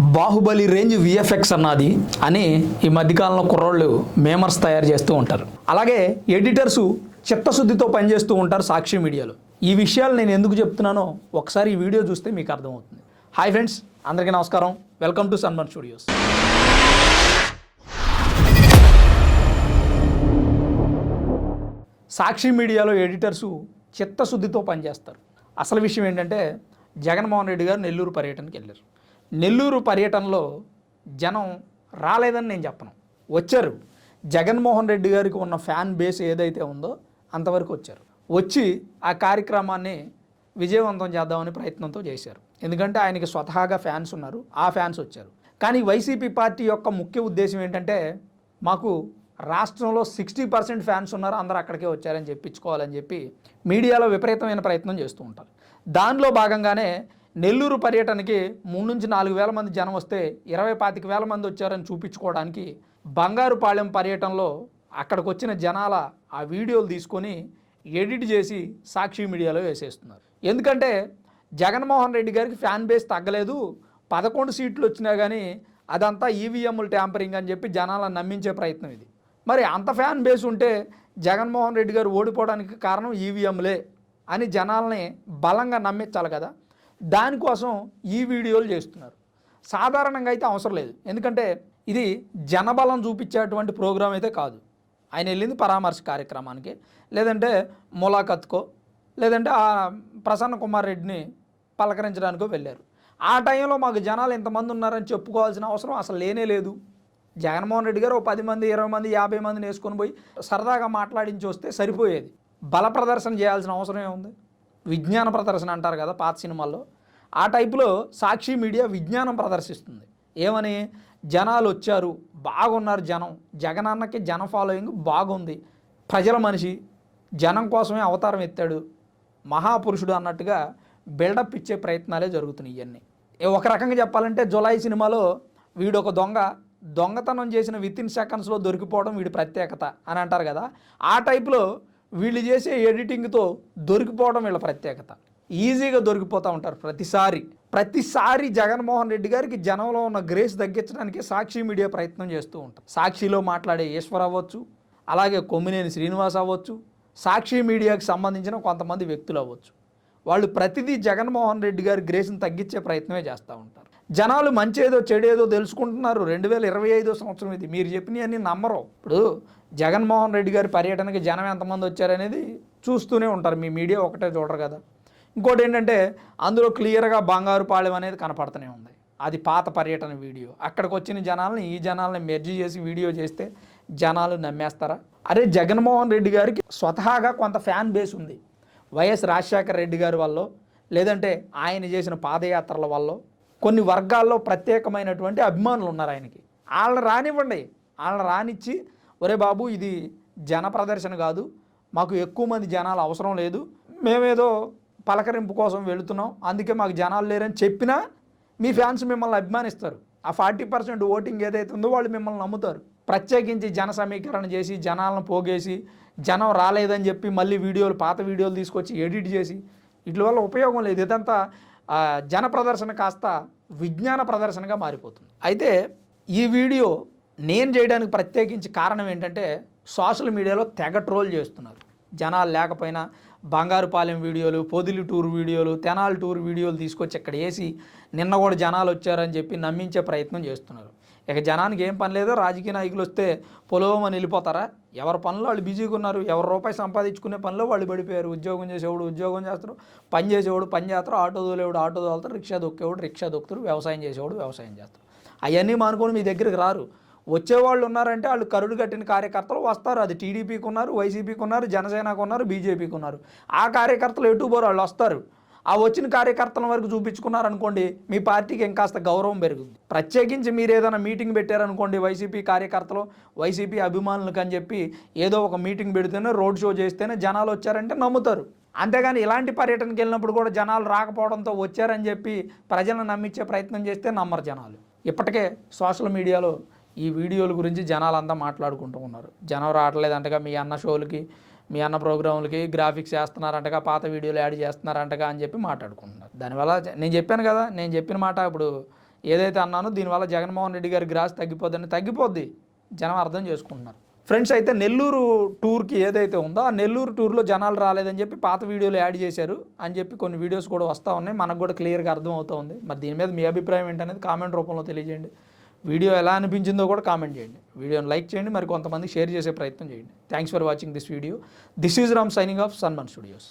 Baahubali range VFX అన్నది అని ఈ మధ్యకాలంలో కుర్రోళ్ళు మేమర్స్ తయారు చేస్తూ ఉంటారు. అలాగే ఎడిటర్సు చిత్తశుద్ధితో పనిచేస్తూ ఉంటారు సాక్షి మీడియాలో. ఈ విషయాలు నేను ఎందుకు చెప్తున్నానో ఒకసారి ఈ వీడియో చూస్తే మీకు అర్థమవుతుంది. హాయ్ ఫ్రెండ్స్ అందరికీ నమస్కారం. Welcome to Sanman studios. Sakshi మీడియాలో ఎడిటర్సు చిత్తశుద్ధితో పనిచేస్తారు. అసలు విషయం ఏంటంటే జగన్మోహన్ రెడ్డి గారు నెల్లూరు పర్యటనకి వెళ్ళారు. నెల్లూరు పర్యటనలో జనం రాలేదని నేను చెప్పను. వచ్చారు. జగన్మోహన్ రెడ్డి గారికి ఉన్న ఫ్యాన్ బేస్ ఏదైతే ఉందో అంతవరకు వచ్చారు. వచ్చి ఆ కార్యక్రమాన్ని విజయవంతం చేద్దామని ప్రయత్నంతో చేశారు. ఎందుకంటే ఆయనకి స్వతహాగా ఫ్యాన్స్ ఉన్నారు. ఆ ఫ్యాన్స్ వచ్చారు. కానీ వైసీపీ పార్టీ యొక్క ముఖ్య ఉద్దేశం ఏంటంటే మాకు రాష్ట్రంలో సిక్స్టీ పర్సెంట్ ఫ్యాన్స్ ఉన్నారు. అందరూ అక్కడికే వచ్చారని చెప్పించుకోవాలని చెప్పి మీడియాలో విపరీతమైన ప్రయత్నం చేస్తూ ఉంటారు. దానిలో భాగంగానే నెల్లూరు పర్యటనకి మూడు నుంచి నాలుగు వేల మంది జనం వస్తే ఇరవై పాతిక వేల మంది వచ్చారని చూపించుకోవడానికి బంగారుపాళెం పర్యటనలో అక్కడికి వచ్చిన జనాల ఆ వీడియోలు తీసుకొని ఎడిట్ చేసి సాక్షి మీడియాలో వేసేస్తున్నారు. ఎందుకంటే జగన్మోహన్ రెడ్డి గారికి ఫ్యాన్ బేస్ తగ్గలేదు పదకొండు సీట్లు వచ్చినా కానీ అదంతా ఈవీఎంలు ట్యాంపరింగ్ అని చెప్పి జనాలను నమ్మించే ప్రయత్నం ఇది. మరి అంత ఫ్యాన్ బేస్ ఉంటే జగన్మోహన్ రెడ్డి గారు ఓడిపోవడానికి కారణం ఈవీఎంలే అని జనాల్ని బలంగా నమ్మించాలి కదా. దానికోసం ఈ వీడియోలు చేస్తున్నారు. సాధారణంగా అయితే అవసరం లేదు. ఎందుకంటే ఇది జనబలం చూపించేటువంటి ప్రోగ్రాం అయితే కాదు. ఆయన వెళ్ళింది పరామర్శ కార్యక్రమానికి. లేదంటే ములాఖత్కో లేదంటే ఆ ప్రసన్న కుమార్ రెడ్డిని పలకరించడానికో వెళ్ళారు. ఆ టైంలో మాకు జనాలు ఎంతమంది ఉన్నారని చెప్పుకోవాల్సిన అవసరం అసలు లేనే లేదు. జగన్మోహన్ రెడ్డి గారు ఓ పది మంది ఇరవై మంది యాభై మందిని వేసుకొని పోయి సరదాగా మాట్లాడించి వస్తే సరిపోయేది. బల ప్రదర్శన చేయాల్సిన అవసరం ఏముంది? విజ్ఞాన ప్రదర్శన అంటారు కదా పాత సినిమాల్లో. ఆ టైపులో సాక్షి మీడియా విజ్ఞానం ప్రదర్శిస్తుంది. ఏమని? జనాలు వచ్చారు బాగున్నారు జనం. జగనన్నకి జన ఫాలోయింగ్ బాగుంది. ప్రజల మనిషి జనం కోసమే అవతారం ఎత్తాడు. మహాపురుషుడు అన్నట్టుగా బిల్డప్ ఇచ్చే ప్రయత్నాలే జరుగుతున్నాయి ఇవన్నీ ఒక రకంగా చెప్పాలంటే జులై సినిమాలో వీడు ఒక దొంగ. దొంగతనం చేసిన విత్ ఇన్ సెకండ్స్లో దొరికిపోవడం వీడి ప్రత్యేకత అని అంటారు కదా. ఆ టైపులో వీళ్ళు చేసే ఎడిటింగ్తో దొరికిపోవడం వీళ్ళ ప్రత్యేకత. ఈజీగా దొరికిపోతూ ఉంటారు ప్రతిసారి. ప్రతిసారి జగన్మోహన్ రెడ్డి గారికి జనంలో ఉన్న గ్రేస్ తగ్గించడానికి సాక్షి మీడియా ప్రయత్నం చేస్తూ ఉంటారు సాక్షిలో మాట్లాడే ఈశ్వర్ అవ్వచ్చు అలాగే కొమ్మినేని శ్రీనివాస్ అవ్వచ్చు సాక్షి మీడియాకి సంబంధించిన కొంతమంది వ్యక్తులు అవ్వచ్చు. వాళ్ళు ప్రతిదీ జగన్మోహన్ రెడ్డి గారి గ్రేస్ని తగ్గించే ప్రయత్నమే చేస్తూ ఉంటారు. జనాలు మంచేదో చెడేదో తెలుసుకుంటున్నారు. రెండు వేల ఇరవై ఐదో సంవత్సరం ఇది. మీరు చెప్పినవన్నీ నమ్మరు. ఇప్పుడు జగన్మోహన్ రెడ్డి గారి పర్యటనకి జనం ఎంతమంది వచ్చారనేది చూస్తూనే ఉంటారు. మీ మీడియా ఒకటే చూడరు కదా. ఇంకోటి ఏంటంటే అందులో క్లియర్గా బంగారు పాళెం అనేది కనపడుతూనే ఉంది. అది పాత పర్యటన వీడియో. అక్కడికి వచ్చిన జనాలని ఈ జనాలను మెర్జీ చేసి వీడియో చేస్తే జనాలు నమ్మేస్తారా? అరే జగన్మోహన్ రెడ్డి గారికి స్వతహాగా కొంత ఫ్యాన్ బేస్ ఉంది. వైఎస్ రాజశేఖర రెడ్డి గారి వల్ల లేదంటే ఆయన చేసిన పాదయాత్రల వల్ల కొన్ని వర్గాల్లో ప్రత్యేకమైనటువంటి అభిమానులు ఉన్నారు ఆయనకి. వాళ్ళని రానివ్వండి. వాళ్ళని రానిచ్చి ఒరే బాబు ఇది జన ప్రదర్శన కాదు. మాకు ఎక్కువ మంది జనాలు అవసరం లేదు. మేమేదో పలకరింపు కోసం వెళుతున్నాం. అందుకే మాకు జనాలు లేరని చెప్పినా మీ ఫ్యాన్స్ మిమ్మల్ని అభిమానిస్తారు. ఆ ఫార్టీ పర్సెంట్ ఓటింగ్ ఏదైతే ఉందో వాళ్ళు మిమ్మల్ని నమ్ముతారు. ప్రత్యేకించి జన సమీకరణ చేసి జనాలను పోగేసి జనం రాలేదని చెప్పి మళ్ళీ వీడియోలు పాత వీడియోలు తీసుకొచ్చి ఎడిట్ చేసి వీటి వల్ల ఉపయోగం లేదు. ఇదంతా జన ప్రదర్శన కాస్త విజ్ఞాన ప్రదర్శనగా మారిపోతుంది. అయితే ఈ వీడియో నేను చేయడానికి ప్రత్యేకించి కారణం ఏంటంటే సోషల్ మీడియాలో తెగ ట్రోల్ చేస్తున్నారు. జనాలు లేకపోయినా బంగారుపాలెం వీడియోలు పొదిలి టూర్ వీడియోలు తెనాలి టూర్ వీడియోలు తీసుకొచ్చి ఇక్కడ వేసి నిన్న కూడా జనాలు వచ్చారని చెప్పి నమ్మించే ప్రయత్నం చేస్తున్నారు. ఇక జనానికి ఏం పని లేదో రాజకీయ నాయకులు వస్తే పొలవమని వెళ్ళిపోతారా? ఎవరి పనులు వాళ్ళు బిజీగా ఉన్నారు ఎవరి రూపాయి సంపాదించుకునే పనిలో వాళ్ళు పడిపోయారు. ఉద్యోగం చేసేవాడు ఉద్యోగం చేస్తారు పని చేసేవాడు పని చేస్తారు ఆటో తోలేవాడు ఆటో తోలుతారు రిక్షా దొక్కేవాడు రిక్షా దొక్కుతారు వ్యవసాయం చేసేవాడు వ్యవసాయం చేస్తారు అవన్నీ మానుకొని మీ దగ్గరికి రారు. వచ్చేవాళ్ళు ఉన్నారంటే వాళ్ళు కరుడు కట్టిన కార్యకర్తలు వస్తారు. అది టీడీపీకి ఉన్నారు వైసీపీకి ఉన్నారు జనసేనకు ఉన్నారు బీజేపీకి ఉన్నారు. ఆ కార్యకర్తలు ఎటు పోరు వాళ్ళు వస్తారు. ఆ వచ్చిన కార్యకర్తల వరకు చూపించుకున్నారనుకోండి మీ పార్టీకి ఇంకాస్త గౌరవం పెరుగుద్ది. ప్రత్యేకించి మీరు ఏదైనా మీటింగ్ పెట్టారనుకోండి వైసీపీ కార్యకర్తలు వైసీపీ అభిమానులకు అని చెప్పి ఏదో ఒక మీటింగ్ పెడితేనే రోడ్ షో చేస్తేనే జనాలు వచ్చారంటే నమ్ముతారు. అంతేగాని ఇలాంటి పర్యటనకి వెళ్ళినప్పుడు కూడా జనాలు రాకపోవడంతో వచ్చారని చెప్పి ప్రజలను నమ్మించే ప్రయత్నం చేస్తే నమ్మరు జనాలు. ఇప్పటికే సోషల్ మీడియాలో ఈ వీడియోల గురించి జనాలంతా మాట్లాడుకుంటూ ఉన్నారు. జనం రావట్లేదంటగా మీ అన్న షోలకి మీ అన్న ప్రోగ్రాములకి గ్రాఫిక్స్ చేస్తున్నారంటగా పాత వీడియోలు యాడ్ చేస్తున్నారంటగా అని చెప్పి మాట్లాడుకుంటున్నారు. దానివల్ల నేను చెప్పాను కదా నేను చెప్పిన మాట ఇప్పుడు ఏదైతే అన్నానో దీనివల్ల జగన్మోహన్ రెడ్డి గారి గ్రాస్ తగ్గిపోద్దని తగ్గిపోద్ది. జనం అర్థం చేసుకుంటున్నారు. ఫ్రెండ్స్ అయితే నెల్లూరు టూర్కి ఏదైతే ఉందో ఆ నెల్లూరు టూర్లో జనాలు రాలేదని చెప్పి పాత వీడియోలు యాడ్ చేశారు అని చెప్పి కొన్ని వీడియోస్ కూడా వస్తూ ఉన్నాయి. మనకు కూడా క్లియర్గా అర్థం అవుతుంది మరి దీని మీద మీ అభిప్రాయం ఏంటనేది కామెంట్ రూపంలో తెలియజేయండి. వీడియో ఎలా అనిపించిందో కూడా కామెంట్ చేయండి. వీడియోని లైక్ చేయండి మరి కొంతమంది షేర్ చేసే ప్రయత్నం చేయండి. Thanks for watching this video this is Ram signing off Sanman studios